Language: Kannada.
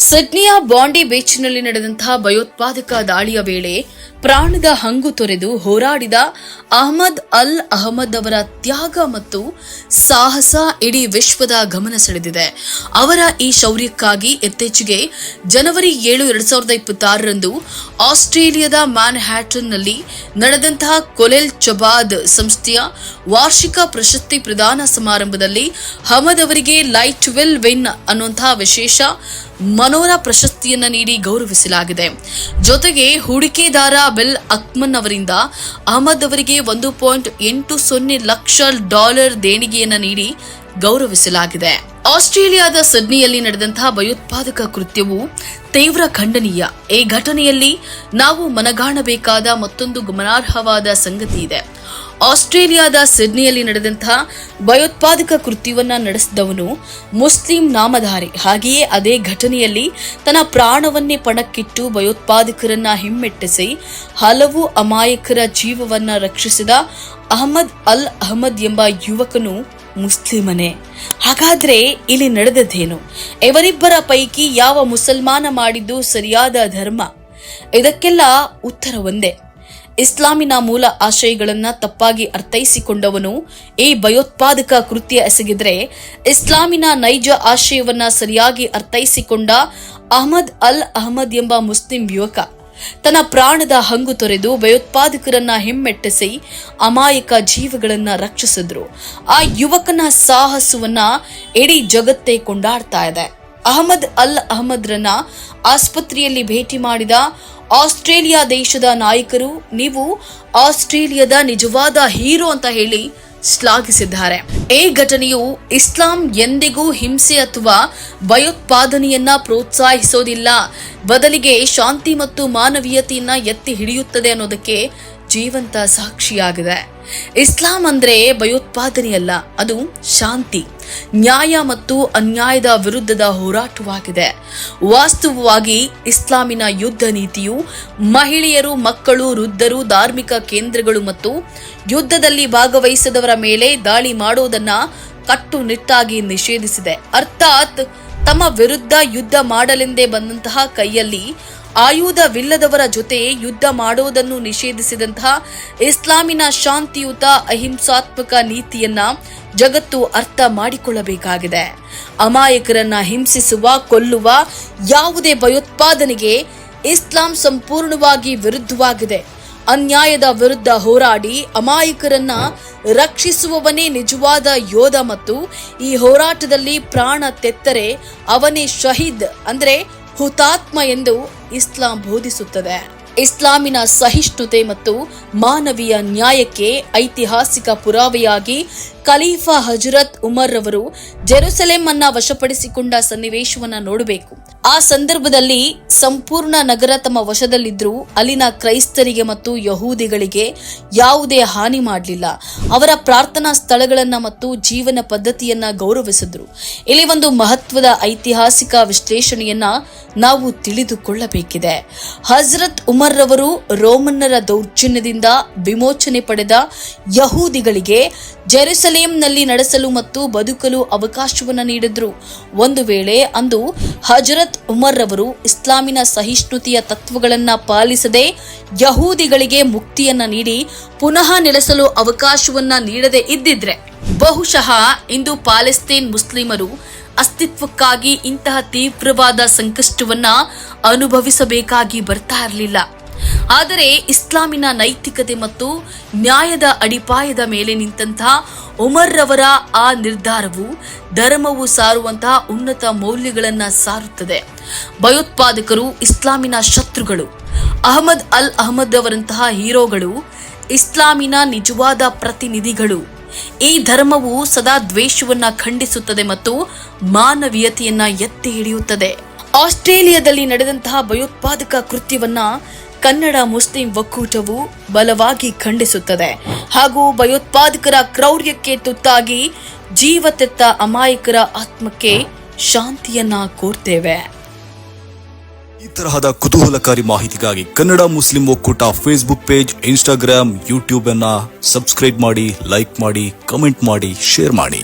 ಸಿಡ್ನಿಯ ಬಾಂಡಿ ಬೀಚ್ನಲ್ಲಿ ನಡೆದಂತಹ ಭಯೋತ್ಪಾದಕ ದಾಳಿಯ ವೇಳೆ ಪ್ರಾಣದ ಹಂಗು ತೊರೆದು ಹೋರಾಡಿದ ಅಹಮದ್ ಅಲ್ ಅಹಮದ್ ಅವರ ತ್ಯಾಗ ಮತ್ತು ಸಾಹಸ ಇಡೀ ವಿಶ್ವದ ಗಮನ ಸೆಳೆದಿದೆ. ಅವರ ಈ ಶೌರ್ಯಕ್ಕಾಗಿ ಇತ್ತೀಚೆಗೆ ಜನವರಿ ಏಳು ಎರಡ್ ಸಾವಿರದ ಇಪ್ಪತ್ತಾರರಂದು ಆಸ್ಟ್ರೇಲಿಯಾದ ಮ್ಯಾನ್ ಹ್ಯಾಟನ್ನಲ್ಲಿ ನಡೆದಂತಹ ಕೊಲೆಲ್ ಚಬಾದ್ ಸಂಸ್ಥೆಯ ವಾರ್ಷಿಕ ಪ್ರಶಸ್ತಿ ಪ್ರದಾನ ಸಮಾರಂಭದಲ್ಲಿ ಅಹಮದ್ ಅವರಿಗೆ ಲೈಟ್ ವಿಲ್ ವಿನ್ ಅನ್ನುವಂತಹ ವಿಶೇಷ ಮನೋರ ಪ್ರಶಸ್ತಿಯನ್ನ ನೀಡಿ ಗೌರವಿಸಲಾಗಿದೆ. ಜೊತೆಗೆ ಹೂಡಿಕೆದಾರ ಬೆಲ್ ಅಕ್ಮನ್ ಅವರಿಂದ ಅಹಮದ್ ಅವರಿಗೆ ಒಂದು ಪಾಯಿಂಟ್ ಎಂಟು ಸೊನ್ನೆ ಲಕ್ಷ ಡಾಲರ್ ದೇಣಿಗೆಯನ್ನ ನೀಡಿ ಗೌರವಿಸಲಾಗಿದೆ. ಆಸ್ಟ್ರೇಲಿಯಾದ ಸಿಡ್ನಿಯಲ್ಲಿ ನಡೆದಂತಹ ಭಯೋತ್ಪಾದಕ ಕೃತ್ಯವು ತೀವ್ರ ಖಂಡನೀಯ. ಈ ಘಟನೆಯಲ್ಲಿ ನಾವು ಮನಗಾಣಬೇಕಾದ ಮತ್ತೊಂದು ಗಮನಾರ್ಹವಾದ ಸಂಗತಿ ಇದೆ. ಆಸ್ಟ್ರೇಲಿಯಾದ ಸಿಡ್ನಿಯಲ್ಲಿ ನಡೆದಂತಹ ಭಯೋತ್ಪಾದಕ ಕೃತ್ಯವನ್ನ ನಡೆಸಿದವನು ಮುಸ್ಲಿಂ ನಾಮಧಾರಿ. ಹಾಗೆಯೇ ಅದೇ ಘಟನೆಯಲ್ಲಿ ತನ್ನ ಪ್ರಾಣವನ್ನೇ ಪಣಕ್ಕಿಟ್ಟು ಭಯೋತ್ಪಾದಕರನ್ನ ಹಿಮ್ಮೆಟ್ಟಿಸಿ ಹಲವು ಅಮಾಯಕರ ಜೀವವನ್ನ ರಕ್ಷಿಸಿದ ಅಹಮದ್ ಅಲ್ ಅಹಮದ್ ಎಂಬ ಯುವಕನು ಮುಸ್ಲಿಮನೇ. ಹಾಗಾದ್ರೆ ಇಲ್ಲಿ ನಡೆದದ್ದೇನು? ಇವರಿಬ್ಬರ ಪೈಕಿ ಯಾವ ಮುಸಲ್ಮಾನ ಮಾಡಿದ್ದು ಸರಿಯಾದ ಧರ್ಮ? ಇದಕ್ಕೆಲ್ಲ ಉತ್ತರ ಒಂದೇ ಇಸ್ಲಾಮಿನ ಮೂಲ ಆಶಯಗಳನ್ನ ತಪ್ಪಾಗಿ ಅರ್ಥೈಸಿಕೊಂಡವನು ಈ ಭಯೋತ್ಪಾದಕ ಕೃತ್ಯ ಎಸಗಿದ್ರೆ ಇಸ್ಲಾಮಿನ ನೈಜ ಆಶಯವನ್ನ ಸರಿಯಾಗಿ ಅರ್ಥೈಸಿಕೊಂಡ ಅಹಮದ್ ಅಲ್ ಅಹಮದ್ ಎಂಬ ಮುಸ್ಲಿಂ ಯುವಕ. ತನ್ನ ಪ್ರಾಣದ ಹಂಗು ತೊರೆದು ಭಯೋತ್ಪಾದಕರನ್ನ ಹಿಮ್ಮೆಟ್ಟಿಸಿ ಅಮಾಯಕ ಜೀವಗಳನ್ನ ರಕ್ಷಿಸಿದ್ರು. ಆ ಯುವಕನ ಸಾಹಸವನ್ನ ಇಡೀ ಜಗತ್ತೇ ಕೊಂಡಾಡ್ತಾ ಇದೆ. ಅಹಮದ್ ಅಲ್ ಅಹಮದ್ರನ್ನ ಆಸ್ಪತ್ರೆಯಲ್ಲಿ ಭೇಟಿ ಮಾಡಿದ ಆಸ್ಟ್ರೇಲಿಯಾ ದೇಶದ ನಾಯಕರು, ನೀವು ಆಸ್ಟ್ರೇಲಿಯಾದ ನಿಜವಾದ ಹೀರೋ ಅಂತ ಹೇಳಿ ಶ್ಲಾಘಿಸಿದ್ದಾರೆ. ಈ ಘಟನೆಯು ಇಸ್ಲಾಂ ಎಂದಿಗೂ ಹಿಂಸೆ ಅಥವಾ ಭಯೋತ್ಪಾದನೆಯನ್ನ ಪ್ರೋತ್ಸಾಹಿಸೋದಿಲ್ಲ. ಬದಲಿಗೆ ಶಾಂತಿ ಮತ್ತು ಮಾನವೀಯತೆಯನ್ನ ಎತ್ತಿ ಹಿಡಿಯುತ್ತದೆ ಅನ್ನೋದಕ್ಕೆ ಜೀವಂತ ಸಾಕ್ಷಿಯಾಗಿದೆ. ಇಸ್ಲಾಂ ಅಂದ್ರೆ ಭಯೋತ್ಪಾದನೆಯಲ್ಲ, ಅದು ಶಾಂತಿ. ನ್ಯಾಯ ಮತ್ತು ಅನ್ಯಾಯದ ವಿರುದ್ಧದ ಹೋರಾಟವಾಗಿದೆ. ವಾಸ್ತವವಾಗಿ ಇಸ್ಲಾಮಿನ ಯುದ್ಧ ನೀತಿಯು ಮಹಿಳೆಯರು, ಮಕ್ಕಳು, ವೃದ್ಧರು, ಧಾರ್ಮಿಕ ಕೇಂದ್ರಗಳು ಮತ್ತು ಯುದ್ಧದಲ್ಲಿ ಭಾಗವಹಿಸದವರ ಮೇಲೆ ದಾಳಿ ಮಾಡುವುದನ್ನ ಕಟ್ಟುನಿಟ್ಟಾಗಿ ನಿಷೇಧಿಸಿದೆ. ಅರ್ಥಾತ್ ತಮ್ಮ ವಿರುದ್ಧ ಯುದ್ಧ ಮಾಡಲೆಂದೇ ಬಂದಂತಹ ಕೈಯಲ್ಲಿ ಆಯುಧವಿಲ್ಲದವರ ಜೊತೆ ಯುದ್ಧ ಮಾಡುವುದನ್ನು ನಿಷೇಧಿಸಿದಂತಹ ಇಸ್ಲಾಮಿನ ಶಾಂತಿಯುತ ಅಹಿಂಸಾತ್ಮಕ ನೀತಿಯನ್ನ ಜಗತ್ತು ಅರ್ಥ ಮಾಡಿಕೊಳ್ಳಬೇಕಾಗಿದೆ. ಅಮಾಯಕರನ್ನ ಹಿಂಸಿಸುವ, ಕೊಲ್ಲುವ ಯಾವುದೇ ಭಯೋತ್ಪಾದನೆಗೆ ಇಸ್ಲಾಂ ಸಂಪೂರ್ಣವಾಗಿ ವಿರುದ್ಧವಾಗಿದೆ. ಅನ್ಯಾಯದ ವಿರುದ್ಧ ಹೋರಾಡಿ ಅಮಾಯಕರನ್ನ ರಕ್ಷಿಸುವವನೇ ನಿಜವಾದ ಯೋಧ ಮತ್ತು ಈ ಹೋರಾಟದಲ್ಲಿ ಪ್ರಾಣ ತೆತ್ತರೆ ಅವನೇ ಶಹೀದ್ ಅಂದ್ರೆ ಹುತಾತ್ಮ ಎಂದು ಇಸ್ಲಾಂ ಬೋಧಿಸುತ್ತದೆ. ಇಸ್ಲಾಮಿನ ಸಹಿಷ್ಣುತೆ ಮತ್ತು ಮಾನವೀಯ ನ್ಯಾಯಕ್ಕೆ ಐತಿಹಾಸಿಕ ಪುರಾವೆಯಾಗಿ ಖಲೀಫಾ ಹಜರತ್ ಉಮರ್ ರವರು ಜೆರುಸಲೇಮ್ ಅನ್ನ ವಶಪಡಿಸಿಕೊಂಡ ಸನ್ನಿವೇಶವನ್ನ ನೋಡಬೇಕು. ಆ ಸಂದರ್ಭದಲ್ಲಿ ಸಂಪೂರ್ಣ ನಗರ ತಮ್ಮ ವಶದಲ್ಲಿದ್ದರೂ ಅಲ್ಲಿನ ಕ್ರೈಸ್ತರಿಗೆ ಮತ್ತು ಯಹೂದಿಗಳಿಗೆ ಯಾವುದೇ ಹಾನಿ ಮಾಡಲಿಲ್ಲ. ಅವರ ಪ್ರಾರ್ಥನಾ ಸ್ಥಳಗಳನ್ನು ಮತ್ತು ಜೀವನ ಪದ್ಧತಿಯನ್ನು ಗೌರವಿಸಿದ್ರು. ಇಲ್ಲಿ ಒಂದು ಮಹತ್ವದ ಐತಿಹಾಸಿಕ ವಿಶ್ಲೇಷಣೆಯನ್ನ ನಾವು ತಿಳಿದುಕೊಳ್ಳಬೇಕಿದೆ. ಹಜರತ್ ಉಮರ್ ರವರು ರೋಮನ್ನರ ದೌರ್ಜನ್ಯದಿಂದ ವಿಮೋಚನೆ ಪಡೆದ ಯಹೂದಿಗಳಿಗೆ ಜೆರುಸಲೇಂನಲ್ಲಿ ನಡೆಸಲು ಮತ್ತು ಬದುಕಲು ಅವಕಾಶವನ್ನು ನೀಡಿದ್ರು. ಒಂದು ವೇಳೆ ಅಂದು ಹಜರತ್ ಉಮರ್ ರವರು ಇಸ್ಲಾಮಿನ ಸಹಿಷ್ಣುತೆಯ ತತ್ವಗಳನ್ನು ಪಾಲಿಸದೆ ಯಹೂದಿಗಳಿಗೆ ಮುಕ್ತಿಯನ್ನ ನೀಡಿ ಪುನಃ ನೆಲೆಸಲು ಅವಕಾಶವನ್ನ ನೀಡದೆ ಇದ್ದಿದ್ರೆ ಬಹುಶಃ ಇಂದು ಪ್ಯಾಲೆಸ್ತೇನ್ ಮುಸ್ಲಿಮರು ಅಸ್ತಿತ್ವಕ್ಕಾಗಿ ಇಂತಹ ತೀವ್ರವಾದ ಸಂಕಷ್ಟವನ್ನ ಅನುಭವಿಸಬೇಕಾಗಿ ಬರ್ತಾ ಇರಲಿಲ್ಲ. ಆದರೆ ಇಸ್ಲಾಮಿನ ನೈತಿಕತೆ ಮತ್ತು ನ್ಯಾಯದ ಅಡಿಪಾಯದ ಮೇಲೆ ನಿಂತಹ ಉಮರ್ ರವರ ಆ ನಿರ್ಧಾರವು ಧರ್ಮವು ಸಾರುವಂತಹ ಉನ್ನತ ಮೌಲ್ಯಗಳನ್ನು ಸಾರುತ್ತದೆ. ಭಯೋತ್ಪಾದಕರು ಇಸ್ಲಾಮಿನ ಶತ್ರುಗಳು, ಅಹಮದ್ ಅಲ್ ಅಹಮದ್ ಅವರಂತಹ ಹೀರೋಗಳು, ಇಸ್ಲಾಮಿನ ನಿಜವಾದ ಪ್ರತಿನಿಧಿಗಳು, ಈ ಧರ್ಮವು ಸದಾ ದ್ವೇಷವನ್ನ ಖಂಡಿಸುತ್ತದೆ ಮತ್ತು ಮಾನವೀಯತೆಯನ್ನ ಎತ್ತಿ ಹಿಡಿಯುತ್ತದೆ. ಆಸ್ಟ್ರೇಲಿಯಾದಲ್ಲಿ ನಡೆದಂತಹ ಭಯೋತ್ಪಾದಕ ಕೃತ್ಯವನ್ನ ಕನ್ನಡ ಮುಸ್ಲಿಂ ಒಕ್ಕೂಟವು ಬಲವಾಗಿ ಖಂಡಿಸುತ್ತದೆ. ಹಾಗೂ ಭಯೋತ್ಪಾದಕರ ಕ್ರೌರ್ಯಕ್ಕೆ ತುತ್ತಾಗಿ ಜೀವತೆತ್ತ ಅಮಾಯಕರ ಆತ್ಮಕ್ಕೆ ಶಾಂತಿಯನ್ನ ಕೋರ್ತೇವೆ ಈ ತರಹದ ಕುತೂಹಲಕಾರಿ ಮಾಹಿತಿಗಾಗಿ ಕನ್ನಡ ಮುಸ್ಲಿಂ ಒಕ್ಕೂಟ ಫೇಸ್ಬುಕ್ ಪೇಜ್ ಇನ್ಸ್ಟಾಗ್ರಾಮ್ ಯೂಟ್ಯೂಬ್ ಅನ್ನ ಸಬ್ಸ್ಕ್ರೈಬ್ ಮಾಡಿ ಲೈಕ್ ಮಾಡಿ ಕಮೆಂಟ್ ಮಾಡಿ ಶೇರ್ ಮಾಡಿ.